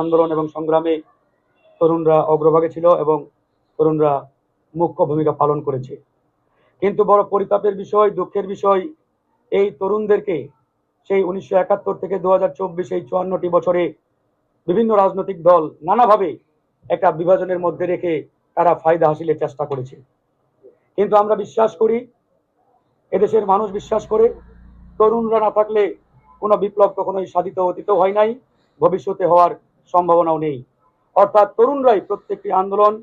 আন্দোলন এবং সংগ্রামে তরুণরা অগ্রভাগে ছিল এবং তরুণরা মুখ্য ভূমিকা পালন করেছে। কিন্তু বড় পরিতাপের বিষয়, দুঃখের বিষয়, এই তরুণদেরকে সেই উনিশশো একাত্তর থেকে দু হাজার চব্বিশ এই চুয়ান্নটি বছরে বিভিন্ন রাজনৈতিক দল নানাভাবে একটা বিভাজনের মধ্যে রেখে তারা ফায়দা হাসিলের চেষ্টা করেছে। কিন্তু আমরা বিশ্বাস করি, এদেশের মানুষ বিশ্বাস করে, তরুণরা না থাকলে কোনো বিপ্লব কখনোই সাধিত অতীত হয় নাই, ভবিষ্যতে হওয়ার সম্ভাবনাও নেই। অর্থাৎ তরুণরাই প্রত্যেকটি আন্দোলন,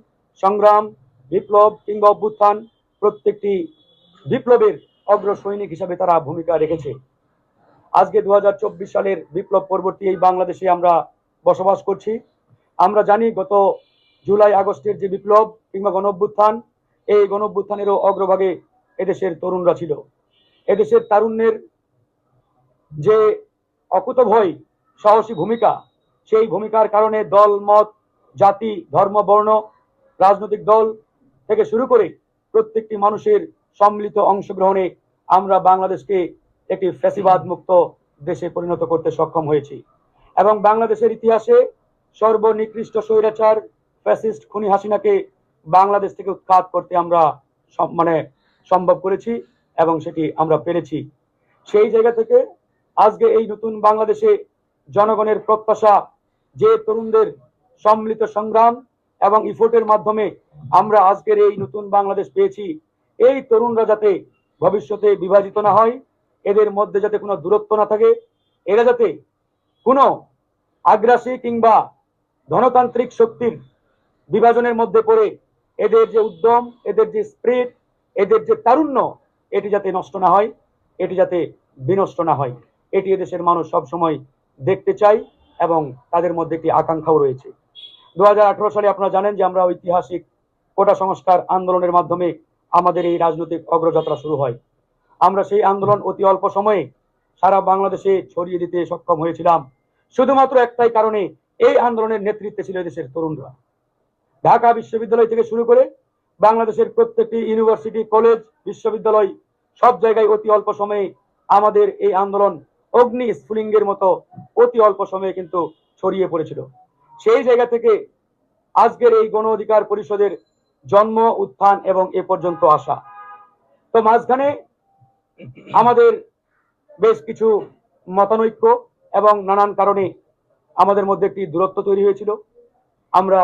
সংগ্রাম, বিপ্লব কিংবা অভ্যুত্থান প্রত্যেকটি বিপ্লবের অগ্র সৈনিক হিসাবে তারা ভূমিকা রেখেছে। আজকে দু হাজার চব্বিশ সালের বিপ্লব পরবর্তী এই বাংলাদেশে আমরা বসবাস করছি। আমরা জানি গত জুলাই আগস্টের যে বিপ্লব কিংবা গণ অভ্যুত্থান এই গণ অভ্যুত্থানেরও অগ্রভাগে এদেশের তরুণরা ছিল। এদেশের তারুণ্যের যে অকুতভয়, সাহসী ভূমিকা সেই ভূমিকার কারণে দল, মত, জাতি, ধর্ম, বর্ণ, রাজনৈতিক দল থেকে শুরু করে প্রত্যেকটি মানুষের সম্মিলিত অংশগ্রহণে আমরা বাংলাদেশকে একটি ফ্যাসিবাদ মুক্ত দেশে পরিণত করতে সক্ষম হয়েছি। এবং বাংলাদেশের ইতিহাসে সর্বনিকৃষ্ট স্বৈরাচার, ফ্যাসিস্ট খুনি হাসিনাকে বাংলাদেশ থেকে উৎখাত করতে আমরা মানে সম্ভব করেছি এবং সেটি আমরা পেরেছি। সেই জায়গা থেকে আজকে এই নতুন বাংলাদেশে জনগণের প্রত্যাশা যে তরুণদের সম্মিলিত সংগ্রাম এবং ইফোর্টের মাধ্যমে আমরা আজকের এই নতুন বাংলাদেশ পেয়েছি, এই তরুণরা যাতে ভবিষ্যতে বিভাজিত না হয়, এদের মধ্যে যাতে কোনো দূরত্ব না থাকে, এরা যাতে কোনো আগ্রাসী কিংবা ধনতান্ত্রিক শক্তির বিভাজনের মধ্যে পড়ে, এদের যে উদ্যম, এদের যে স্প্রিট এদের যে তারুণ্য, এটি যাতে নষ্ট না হয়, এটি যাতে বিনষ্ট না হয়। এটি এদেশের মানুষ সব সময় দেখতে চাই এবং তাদের মধ্যে একটি আকাঙ্ক্ষাও রয়েছে। দু সালে আপনারা জানেন যে আমরা ঐতিহাসিক কোটা সংস্কার আন্দোলনের মাধ্যমে আমাদের এই রাজনৈতিক অগ্রযাত্রা শুরু হয়। আমরা সেই আন্দোলন অতি অল্প সময়ে সারা বাংলাদেশে ছড়িয়ে দিতে সক্ষম হয়েছিলাম। শুধুমাত্র একটাই কারণে এই আন্দোলনের নেতৃত্বে ছিল দেশের তরুণরা। ঢাকা বিশ্ববিদ্যালয় থেকে শুরু করে বাংলাদেশের প্রত্যেকটি ইউনিভার্সিটি, কলেজ, বিশ্ববিদ্যালয় সব জায়গায় অতি অল্প সময়ে আমাদের এই আন্দোলন অগ্নি স্ফুলিঙ্গের মতো অতি অল্প সময়ে কিন্তু ছড়িয়ে পড়েছিল। সেই জায়গা থেকে আজকের এই গণ অধিকার পরিষদের জন্ম, উত্থান এবং এ পর্যন্ত আসা। তো মাঝখানে আমাদের বেশ কিছু মতানৈক্য এবং নানান কারণে আমাদের মধ্যে একটি দূরত্ব তৈরি হয়েছিল। আমরা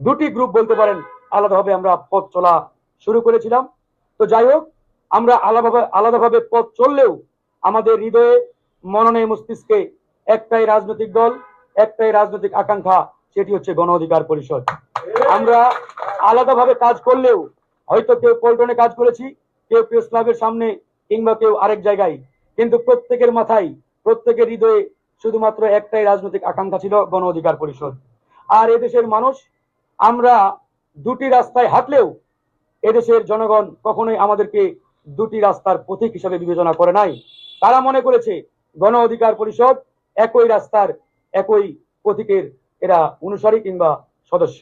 দুটি গ্রুপ বলতে পারেন, আলাদাভাবে আমরা পথ চলা শুরু করেছিলাম। তো যাই হোক, আমরা আলাদাভাবে আলাদাভাবে পথ চললেও আমাদের হৃদয়ে মননে মস্তিষ্কে একটাই রাজনৈতিক দল, একটাই রাজনৈতিক আকাঙ্ক্ষা, সেটি হচ্ছে গণ অধিকার পরিষদ। আমরা আলাদাভাবে কাজ করলেও হয়তো কেউ পল্টনে কাজ করেছি, কেউ প্রেস ক্লাবের সামনে কিংবা কেউ আরেক জায়গায়। কিন্তু প্রত্যেকের মাথায়, প্রত্যেকের হৃদয়ে শুধুমাত্র একটাই রাজনৈতিক আকাঙ্ক্ষা ছিল গণ অধিকার পরিষদ। আর এদেশের মানুষ, আমরা দুটি রাস্তায় হাঁটলেও এদেশের জনগণ কখনোই আমাদেরকে দুটি রাস্তার প্রতীক হিসাবে বিবেচনা করে নাই। তারা মনে করেছে গণ অধিকার পরিষদ একই রাস্তার একই প্রতীকের এরা অনুসারী কিংবা সদস্য।